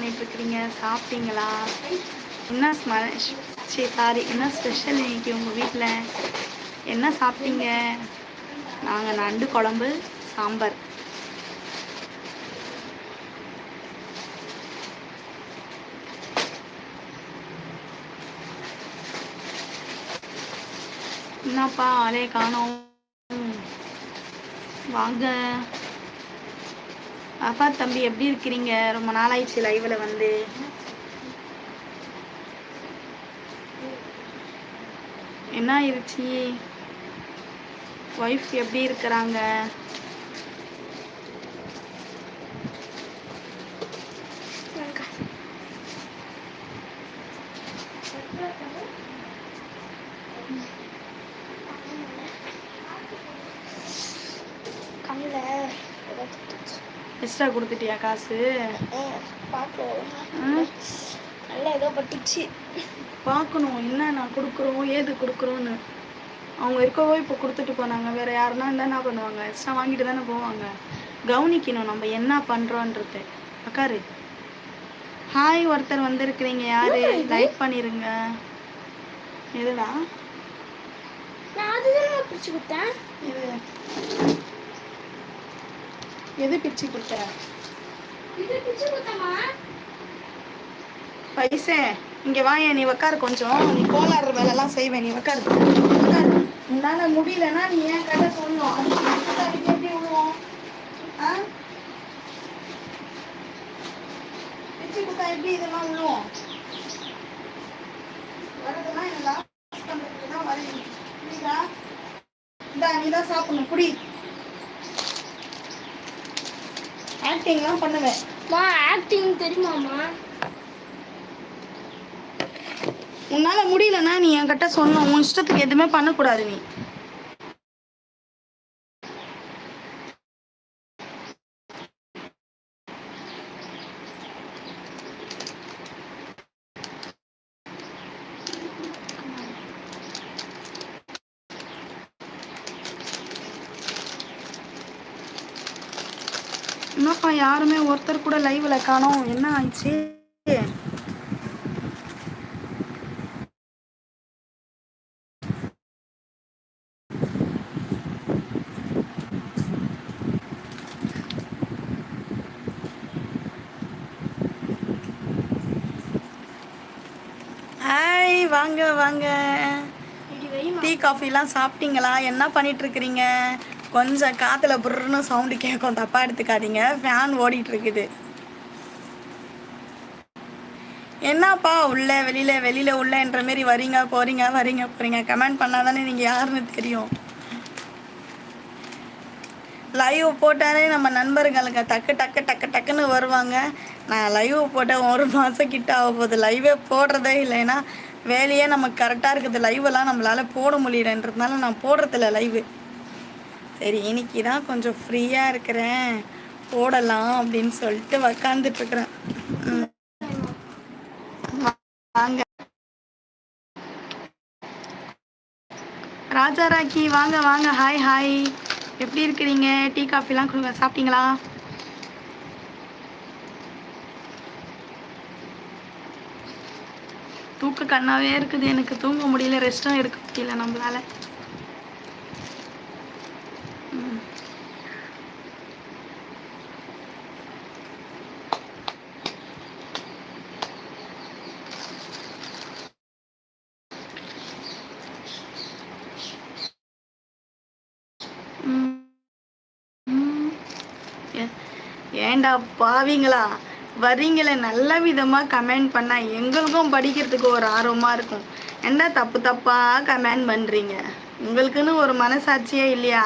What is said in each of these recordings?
பண்ணிட்டு இருக்கிறீங்க சாப்பிட்டீங்களா? என்ன ஸ்ம சரி சாரி என்ன ஸ்பெஷல் இன்னைக்கு உங்கள் வீட்டில் என்ன சாப்பிட்டீங்க? நாங்கள் நண்டு குழம்பு சாம்பார். என்னப்பா ஆளே காணோம். வாங்க. அஃபா தம்பி எப்படி இருக்கிறீங்க? ரொம்ப நாளாயிடுச்சு லைவ்ல வந்து. என்ன ஆயிடுச்சு? ஒய்ஃப் எப்படி இருக்கிறாங்க? எக்ஸ்ட்ரா கொடுத்துட்டியா காசு? நல்லா ஏதோ பட்டுச்சு. பார்க்கணும் என்ன நான் கொடுக்குறோம் ஏது கொடுக்குறோன்னு. அவங்க இருக்கவோ இப்போ கொடுத்துட்டு போனாங்க வேற யாருன்னா இருந்தால் என்ன பண்ணுவாங்க? எக்ஸ்ட்ரா வாங்கிட்டு தானே போவாங்க. கவனிக்கணும் நம்ம என்ன பண்ணுறோன்றது அக்காரு ஹாய் ஒருத்தர் வந்திருக்கிறீங்க யாரு? லைக் பண்ணிருங்க. எதுடா? நான் அதுதான் பிடிச்சி கொடுத்தேன். இது. எது பிச்சு கொடுத்த? பைசே இங்க வாயேன் நீ உக்காரு கொஞ்சம். நீ கோளாறு வேலைலாம் செய்வேன் நீ உக்காரு. உக்காரு. உன்னால முடியலன்னா நீ ஏன் கதை சொல்லணும்? எப்படி விடுவோம்? ஆ? பிச்சு கொடுத்தா எப்படி இதெல்லாம் விழுவோம்? வரதெல்லாம் என்ன லாஸ் பண்றதுக்கு தான் புரியுதா? இந்தா நீ தான் சாப்பிடணும். குடி. ஆக்டிங்லாம் பண்ணுவேன். மா ஆக்டிங் தெரியுமாம்மா? உன்னால முடியலன்னா நீ என்கிட்ட சொல்லணும். உன் இஷ்டத்துக்கு எதுவுமே பண்ணக்கூடாது நீ. என்னப்பா யாருமே ஒருத்தர் கூட லைவ்ல காணோம். என்ன ஆயிடுச்சு? ஹாய் வாங்க வாங்க. டீ காஃபிலாம் சாப்பிட்டீங்களா? என்ன பண்ணிட்டு இருக்கிறீங்க? கொஞ்சம் காத்துல புர்ன்னு சவுண்டு கேட்கும் தப்பா எடுத்துக்காதீங்க. ஃபேன் ஓடிட்டு இருக்குது என்னப்பா உள்ள வெளியில வெளியில உள்ளன்ற மாரி வரீங்க போறீங்க வரீங்க போறீங்க. கமெண்ட் பண்ணாதானே நீங்க யாருன்னு தெரியும். லைவ் போட்டாலே நம்ம நண்பர்களுக்கு டக்கு டக்கு டக்கு டக்குன்னு வருவாங்க. நான் லைவ் போட்டேன் ஒரு மாதம் கிட்ட ஆக போகுது. லைவே போடுறதே இல்லைன்னா வேலையே நமக்கு கரெக்டாக இருக்குது. லைவெல்லாம் நம்மளால போட முடியலன்றதுனால நான் போடுறதில்ல லைவு சரி இன்னைக்கு தான் கொஞ்சம் ஃப்ரீயாக இருக்கிறேன். போடலாம் அப்படின்னு சொல்லிட்டு உக்காந்துட்டு இருக்கிறேன் வாங்க. ராஜா ராக்கி வாங்க வாங்க. ஹாய் ஹாய் எப்படி இருக்கிறீங்க? டீ காஃபிலாம் கொடுங்க. சாப்பிட்டீங்களா? தூக்க கண்ணாவே இருக்குது. எனக்கு தூங்க முடியல. ரெஸ்ட்டும் எடுக்க முடியல நம்மளால. ஏண்டா பாவிங்களா? வர்றீங்களே நல்ல விதமாக கமெண்ட் பண்ணால் எங்களுக்கும் படிக்கிறதுக்கு ஒரு ஆர்வமாக இருக்கும். என்ன தப்பு தப்பாக கமெண்ட் பண்ணுறீங்க உங்களுக்குன்னு ஒரு மனசாட்சியே இல்லையா?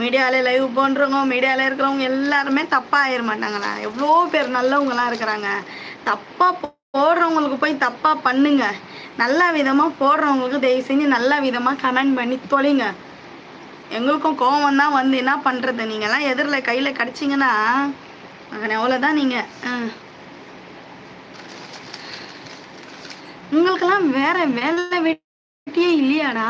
மீடியாவில் லைவ் பண்ணுறவங்க மீடியாவில் இருக்கிறவங்க எல்லாருமே தப்பாக ஆயிட மாட்டாங்களா? எவ்வளோ பேர் நல்லவங்களாம் இருக்கிறாங்க. தப்பாக போடுறவங்களுக்கு போய் தப்பாக பண்ணுங்க. நல்ல விதமாக போடுறவங்களுக்கு தயவு செஞ்சு நல்ல விதமாக கமெண்ட் பண்ணி தொலைங்க. எங்களுக்கும் கோவம் தான் வந்து என்ன பண்ணுறது நீங்கள்லாம் எதிரில் கையில் கிடச்சிங்கன்னா அவ்வளோதான் நீங்கள் உங்களுக்கெல்லாம் வேற வேலை வெட்டியே இல்லையாடா?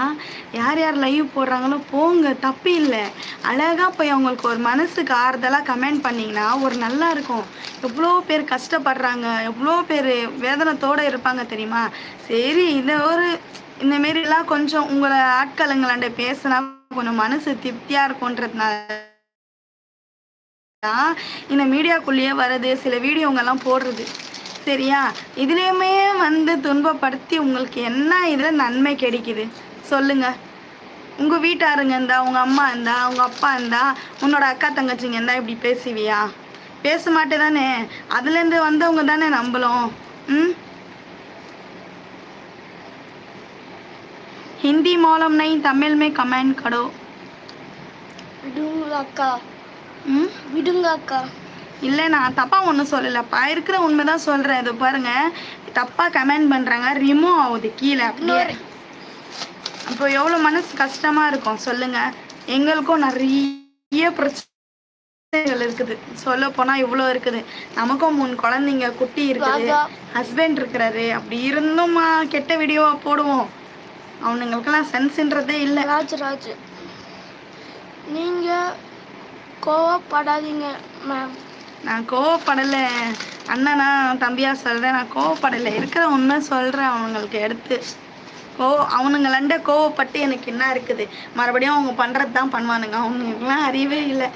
யார் யார் லைவ் போடுறாங்களோ போங்க தப்பு இல்லை. அழகாக போய் அவங்களுக்கு ஒரு மனசுக்கு ஆறுதலாக கமெண்ட் பண்ணிங்கன்னா ஒரு நல்லா இருக்கும். எவ்வளோ பேர் கஷ்டப்படுறாங்க எவ்வளோ பேர் வேதனத்தோடு இருப்பாங்க தெரியுமா? சரி இதை ஒரு இந்தமாரிலாம் கொஞ்சம் உங்களை ஆட்களுங்களாண்ட பேசினா கொஞ்சம் மனசு திருப்தியாக இருக்கும்ன்றதுனால இந்த மீடியாக்குள்ளேயே வர்றது சில வீடியோங்கெல்லாம் போடுறது. சரியா? இதுலேயுமே வந்து துன்பப்படுத்தி உங்களுக்கு என்ன இதில் நன்மை கிடைக்குது? சொல்லுங்கள் உங்கள் வீட்டாருங்க இருந்தா உங்கள் அம்மா இருந்தா உங்கள் அப்பா இருந்தா உன்னோட அக்கா தங்கச்சிங்க இருந்தா இப்படி பேசுவியா? பேச மாட்டே தானே அதுலேருந்து வந்தவங்க தானே நம்பளும் ம்? ஹிந்தி மூலம் நீ தமிழ் கமெண்ட் கடோ அக்கா. விடுங்க அக்கா. இல்லை நான் தப்பாக ஒன்றும் சொல்லலப்பா இருக்கிற உண்மை தான் சொல்கிறேன் இது பாருங்க. தப்பாக கமெண்ட் பண்ணுறாங்க ரிமூவ் ஆகுது கீழே. அப்படியே. அப்போ எவ்வளோ மனசு கஷ்டமாக இருக்கும்? சொல்லுங்கள் எங்களுக்கும் நிறைய பிரச்சனைகள் இருக்குது. சொல்ல போனால் இவ்வளோ இருக்குது. நமக்கும் மூணு குழந்தைங்க குட்டி இருக்குது. ஹஸ்பண்ட் இருக்கிறாரு. அப்படி இருந்துமா கெட்ட வீடியோவா போடுவோம். அவனுங்களுக்கெல்லாம் சென்ஸ்ன்றதே இல்லை. ராஜ் ராஜ். நீங்க கோவப்படாதீங்க மேம் நான் கோவப்படலை. அண்ணனா தம்பியா சொல்கிறேன் நான் கோவப்படலை. இருக்கிற உண்மை சொல்கிறேன் அவங்களுக்கு எடுத்து. கோ அவனுங்களண்ட கோவப்பட்டு எனக்கு என்ன இருக்குது? மறுபடியும் அவங்க பண்ணுறது தான் பண்ணுவானுங்க. அவனுங்களாம் அறிவே இல்லை.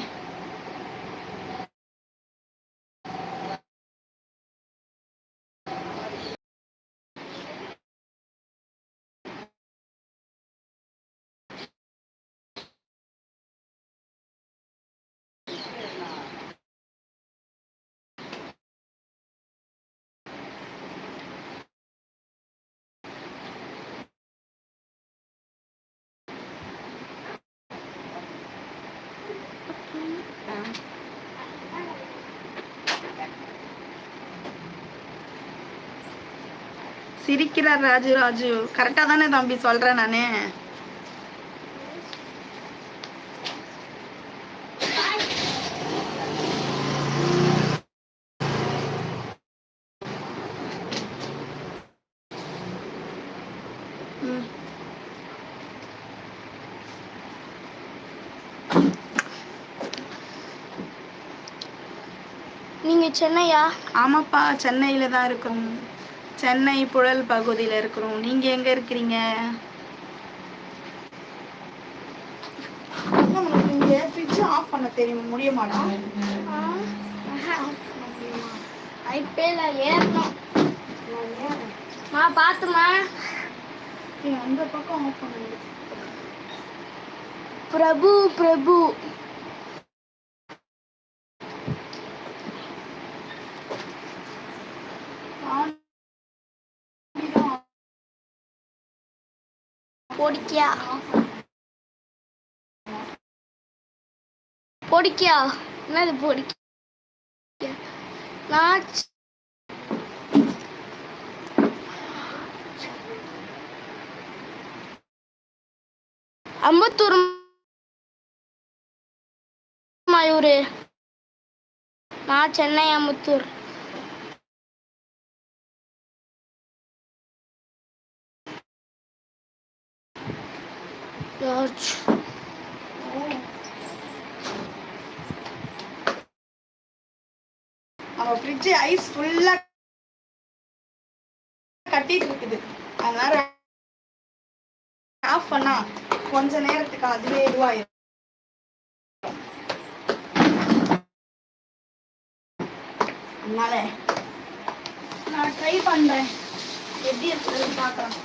சிரிக்கிறார் ராஜு ராஜு. கரெக்டாக தானே தம்பி சொல்கிறேன் நானே. நீங்க சென்னையா? ஆமாப்பா சென்னையில் தான் இருக்கிறோம் சென்னை புழல் பகுதியில் இருக்கிறோம். நீங்கள் எங்கே இருக்கிறீங்க? நீங்கள் ஃப்ரிட்ஜ் ஆஃப் பண்ண தெரியும் முடியுமாடா? ஐபேல ஏறணும். மா பாத்துமா. நீ அந்த பக்கம் ஆஃப் பண்ண. பிரபு பிரபு. பொடிக்கியா? பொடிக்கியா? என்னது பொடிக்கியா? நான் அம்பத்தூர் மயூரு. நான் சென்னை அம்பத்தூர். யார்ச் நம்ம ஃப்ரிட்ஜ் ஐஸ் ஃபுல்லா கட்டிட்டு இருக்குது. அதனால ஆஃப் பண்ணா கொஞ்ச நேரத்துக்கு அதுவே இதுவாயிரும். அதனால நான் ட்ரை பண்றேன். எப்படி இருக்குதுன்னு பார்க்கலாம்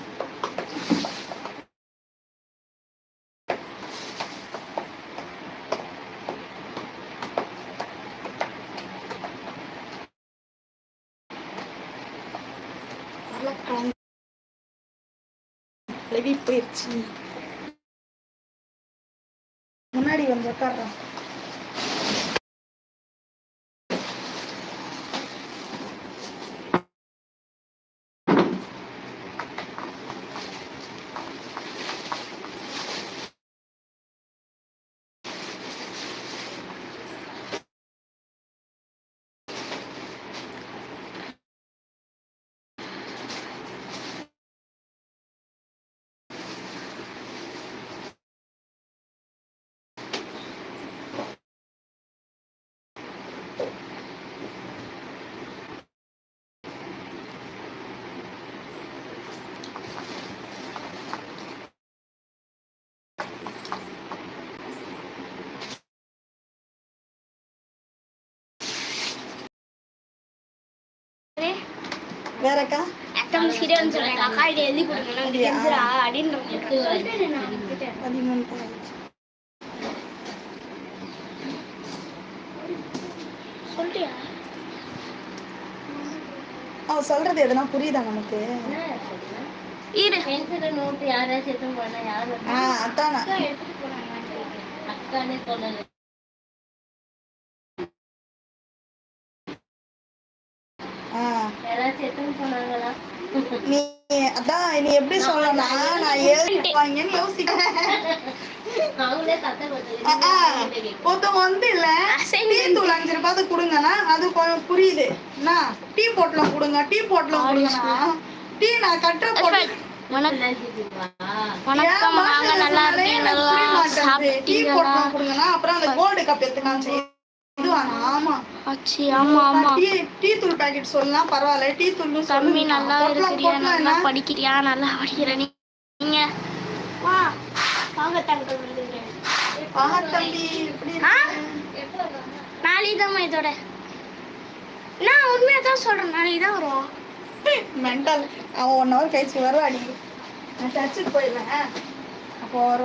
நல்லா கலந்து அழுகி போயிடுச்சு முன்னாடி வந்து உட்கார்றேன் வேறக்கா? அக்கா மிஸ் கிட்டே வந்து சொன்னேன் அக்கா இதை எழுதி கொடுங்க நான் அப்படியா? தெரிஞ்சிடா அப்படின்னு சொல்லிட்டேன் நான் விட்டுட்டேன். பதிமூணு ஆயிடுச்சு. சொல்லிட்டியா அவ சொல்றது எதனா புரியுதா நமக்கு? இரு. நோட்டு யாராச்சும் எடுத்து போனா யாரும் ஆ அதானா. எடுத்துட்டு போனாங்க அக்கானே சொல்லல. ஆ. யாராச்சும் எடுத்து போனாங்களா நீ அதான் நீ எப்படி சொல்லலாம் நான் யோசிக்கிறேன். சத்தம் ஆ, ஆ. ஒருத்தவங்க வந்து இல்ல டீ தூள் அஞ்சு ரூபாய்க்கு கொடுங்கண்ணா அது கொஞ்சம் புரியுது. என்ன டீ போட்டலாம் கொடுங்க டீ போட்டலாம் கொடுங்கண்ணா. டீ நான் கட்டுற போட்டு அப்புறம் அந்த கோல்டு கப் எடுத்துக்காச்சு இதுவானா ஆமா. ஆச்சி ஆமா ஆமா. டீ டீ தூள் பாக்கெட் சொல்லலாம் பரவாயில்ல டீ தூள் தம்பி நல்லா இருக்கிறியா? நல்லா படிக்கிறியா? நல்லா படிக்கிற நீங்க? வா. வாங்க தங்கள் வந்துருக்கேன் தம்பி. இப்படி? நாளைக்கு தான் இதோட. நான் உண்மையா தான் சொல்றேன் நாளைக்கு தான் வருவோம் மென்டல் அவன் ஒன் ஹவர் கழிச்சு வருவாடி. நான் சர்ச்சுக்கு போயிடுவேன். அப்போ